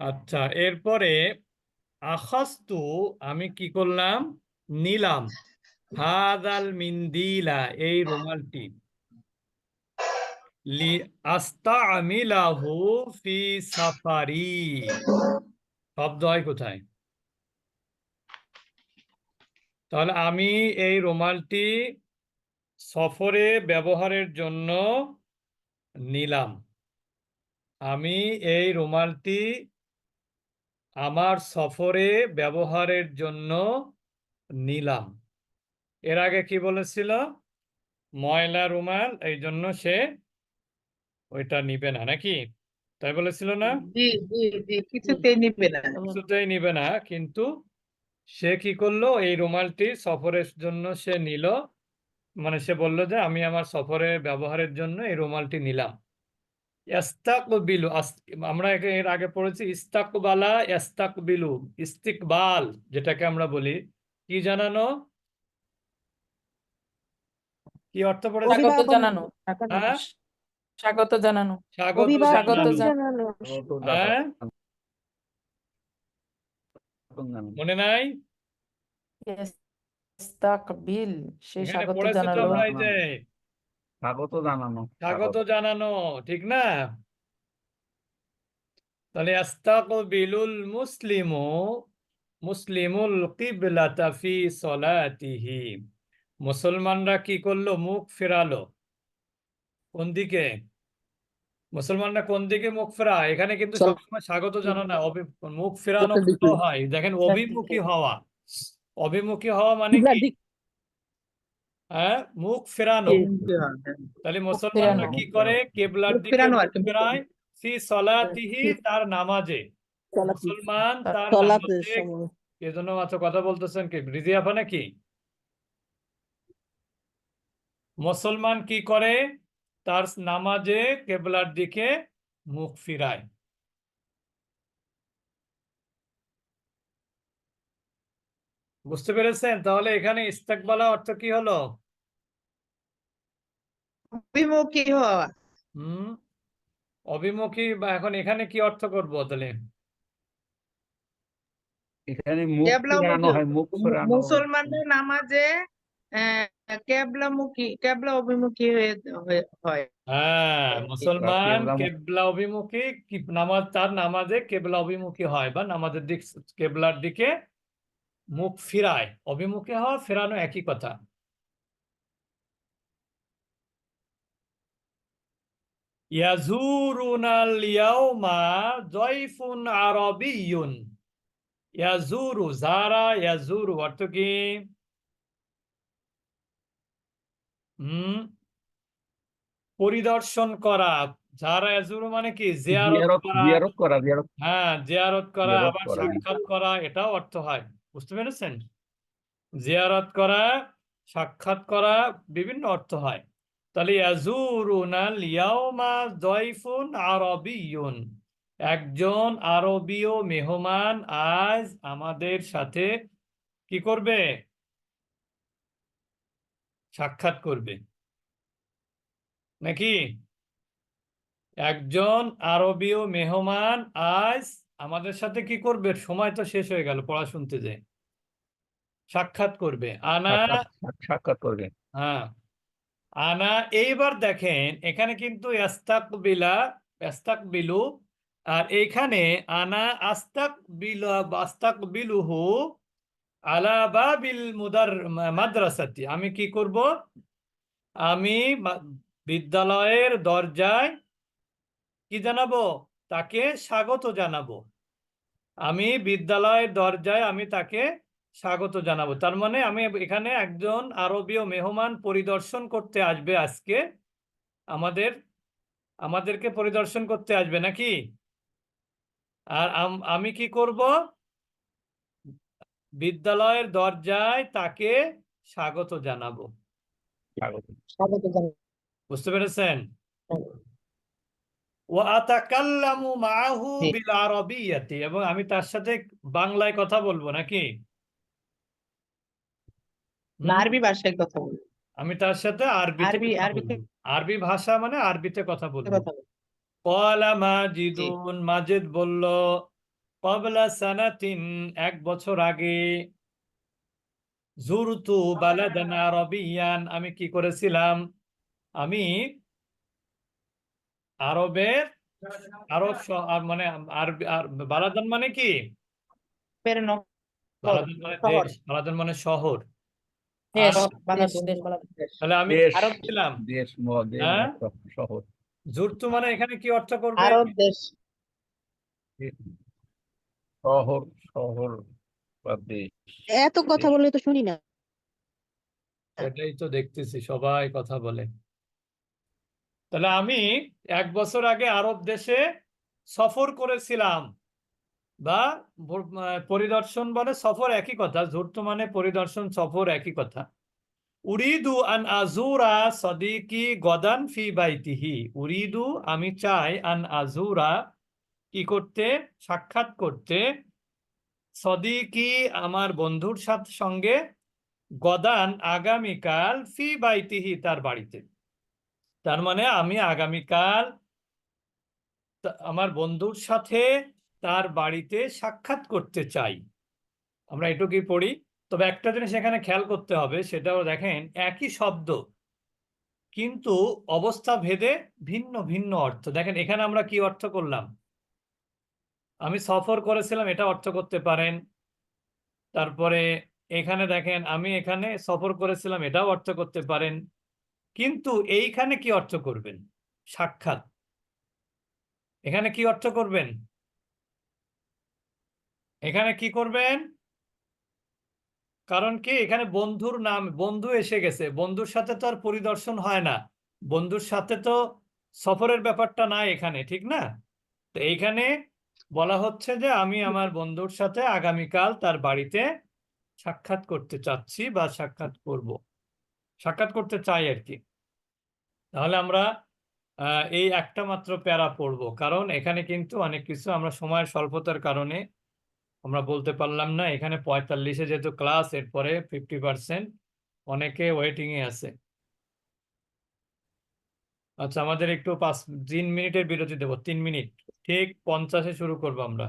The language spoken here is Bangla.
আচ্ছা এরপরে আখাস্তু আমি কি করলাম? নিলাম। হাদাল মিন্দিলা, এই রুমালটি। লি, আস্তামিলাহু ফি সাফারি। শব্দ হয় কোথায়? তাহলে আমি এই রুমালটি সফরে ব্যবহারের জন্য নিলাম। আমি এই রুমালটি আমার সফরে ব্যবহারের জন্য নিলাম। এর আগে কি বলেছিল? ময়লা রুমাল এই জন্য সে ওইটা নিবে না নাকি? তাই বলেছিল না? কিছুতেই নিবে না। কিছুতেই নিবে না কিন্তু সে কি করল? এই রুমালটি সফরের জন্য সে নিল। মানে সে বলল যে আমি আমার সফরে ব্যবহারের জন্য এই রুমালটি নিলাম। ইস্তাকবিলু আমরা এর আগে পড়েছি ইস্তাকবালা ইস্তাকবিলু ইস্তিকবাল যেটাকে আমরা বলি। কি জানানো? কি অর্থ পড়েছে? স্বাগত জানানো। হ্যাঁ? স্বাগত জানানো। স্বাগত স্বাগত জানানো। জানানো। হ্যাঁ? মনে নাই? ইস্তাকবিল সেই স্বাগত জানালো। আমরা এই যে স্বাগত জানানো। স্বাগত জানানো ঠিক না? তাহলে আস্তাকবিলুল মুসলিমু মুসলিমুল কিবলাতা ফি সলাতিহি। মুসলমানরা কি করল? মুখ ফেরালো। কোন দিকে? মুসলমানরা কোন দিকে মুখ ফেরা? এখানে কিন্তু সবসময় স্বাগত জানা না অভি- মুখ ফেরানো হয়? দেখেন অভিমুখী হওয়া। অভিমুখী হওয়া মানে কি? হ্যাঁ? মুখ ফেরানো। তাহলে মুসলমানরা কি করে? কেবলার দিকে ফেরায়। ফি সলাতিহি তার নামাজে। মুসলমান তার নামাজে এজন্য মাত্র কথা বলতেছেন কি? রিজিয়াফা নাকি? মুসলমান কি করে? তার নামাজে কেবলার দিকে মুখ ফিরায়। বুঝতে পেরেছেন? তাহলে এখানে ইস্তাকবালা অর্থ কি হলো? অভিমুখী হওয়া। হুম অভিমুখী বা এখন এখানে কি অর্থ করব তাহলে? এখানে মুখ ফেরানো হয় মুখ ফেরানো মুসলমানদের নামাজে কেবলামুখী কেবলা অভিমুখী হয়ে হয়ে- হয়। হ্যাঁ মুসলমান কেবলা- কেবলা অভিমুখী নামাজ তার নামাজে কেবলা অভিমুখী হয় বা নামাজের দিক কেবলার দিকে মুখ ফিরায়। অভিমুখী হওয়া ফেরানো একই কথা। ইয়াজুরুনাল ইয়াউমা জয়ফুন আরবিয়ুন ইয়াজুরু যারা ইয়াজুরু অর্থ কি? হুম? পরিদর্শন করা। যারা ইয়াজুরু মানে কি? জিয়ারত করা। হ্যাঁ জিয়ারত করা আবার সাক্ষাৎ করা এটাও অর্থ হয়। বুঝতে পেরেছেন? জিয়ারত করা সাক্ষাৎ করা বিভিন্ন অর্থ হয়। তাহলে ইয়াজুরুনাল ইয়াউমা জয়ফুন আরবিয়ুন। একজন আরবীয় মেহমান আজ আমাদের সাথে কি করবে? সাক্ষাৎ করবে। নাকি? একজন আরবীয় মেহমান আজ আমাদের সাথে কি করবে? সময় তো শেষ হয়ে গেল পড়া শুনতে যে। সাক্ষাৎ করবে। আনা সাক্ষাৎ- সাক্ষাৎ করবে। হ্যাঁ। আনা, এইবার দেখেন, এখানে কিন্তু ইস্তাকবিলু আর এখানে আনা আস্তাকবিল, আস্তাকবিলুহু আলা বাবিল মুদার, মাদ্রাসাতি। আমি কি করব? আমি বিদ্যালয়ের দরজায় কি জানাব? তাকে স্বাগত জানাব। আমি বিদ্যালয়ের দরজায় আমি তাকে স্বাগত জানাব। তার মানে আমি এখানে একজন আরবীয় মেহমান পরিদর্শন করতে আসবে আজকে। আমাদের আমাদেরকে পরিদর্শন করতে আসবে নাকি? আর আমি কি করব? বিদ্যালয়ের দরজায় তাকে স্বাগত জানাব। স্বাগত। স্বাগত জানাই বুঝতে পেরেছেন? ওয়া আতাকাল্লামু মাআহু জি। এবং আমি তার সাথে বাংলায় কথা বলব নাকি? আরবি ভাষায় কথা বলব। আমি তার সাথে আরবি- আরবিতে- আরবি ভাষা মানে আরবিতে কথা বলব। কলা মাজিদুন মাজিদ বলল কবলা সানাতিন এক বছর আগে জুরতু বালাদান আরবিয়ান আমি কি করেছিলাম? আমি আরবের আরব আর মানে আরবি আর বালাদান মানে কি? বালাদান মানে দেশ বালাদান মানে শহর। তাহলে আমি আরব ছিলাম দেশ মহাদেশ? শহর জুরতু মানে এখানে কি অর্থ করবে? আরব দেশ শহর শহর বা দেশ এত কথা বললে তো শুনি না। এটাই তো দেখতেছি সবাই কথা বলে। তাহলে আমি এক বছর আগে আরব দেশে সফর করেছিলাম। বা পরিদর্শন বলে সফর একই কথা জুরতু মানে পরিদর্শন, সফর একই কথা। উরিদু আন আজুরা সদিকি গদান ফি বাইতিহি। উরিদু, আমি চাই আন আজুরা কি করতে, সাক্ষাৎ করতে। সদিকি আমার বন্ধুর সাথে সঙ্গে গদান আগামীকাল ফি বাইতিহি তার বাড়িতে। তার মানে আমি আগামীকাল আমার বন্ধুর সাথে তার বাড়িতে সাক্ষাৎ করতে চাই। আমরা এটুকুই পড়ি। তবে একটা জিনিস এখানে খেয়াল করতে হবে, সেটাও দেখেন, একই শব্দ, কিন্তু অবস্থা ভেদে ভিন্ন ভিন্ন অর্থ। দেখেন, এখানে আমরা কি অর্থ করলাম? আমি সফর করেছিলাম, এটা অর্থ করতে পারেন। তারপরে এখানে দেখেন, আমি এখানে সফর করেছিলাম, এটাও অর্থ করতে পারেন। কিন্তু এইখানে কি অর্থ করবেন? সাক্ষাৎ। এখানে কি অর্থ করবেন? এখানে কি করবেন? কারণ কি? এখানে বন্ধুর নাম, বন্ধু এসে গেছে। বন্ধুর সাথে তো আর পরিদর্শন হয় না। বন্ধুর সাথে তো সফরের ব্যাপারটা নাই এখানে, ঠিক না? তো এইখানে বলা হচ্ছে যে আমি আমার বন্ধুর সাথে আগামীকাল তার বাড়িতে সাক্ষাৎ করতে চাচ্ছি বা সাক্ষাৎ করব। সাক্ষাৎ করতে চাই আর কি। তাহলে আমরা এই একটা মাত্র প্যারা পড়ব। কারণ এখানে কিন্তু অনেক কিছু আমরা সময়ের স্বল্পতার কারণে আমরা বলতে পারলাম না, এখানে পঁয়তাল্লিশে যেহেতু ক্লাস এরপরে ফিফটি পার্সেন্ট অনেকে ওয়েটিংয়ে আছে। আচ্ছা আমাদের একটু পাঁচ, তিন মিনিটের বিরতি দেবো, তিন মিনিট। ঠিক পঞ্চাশে শুরু করব আমরা।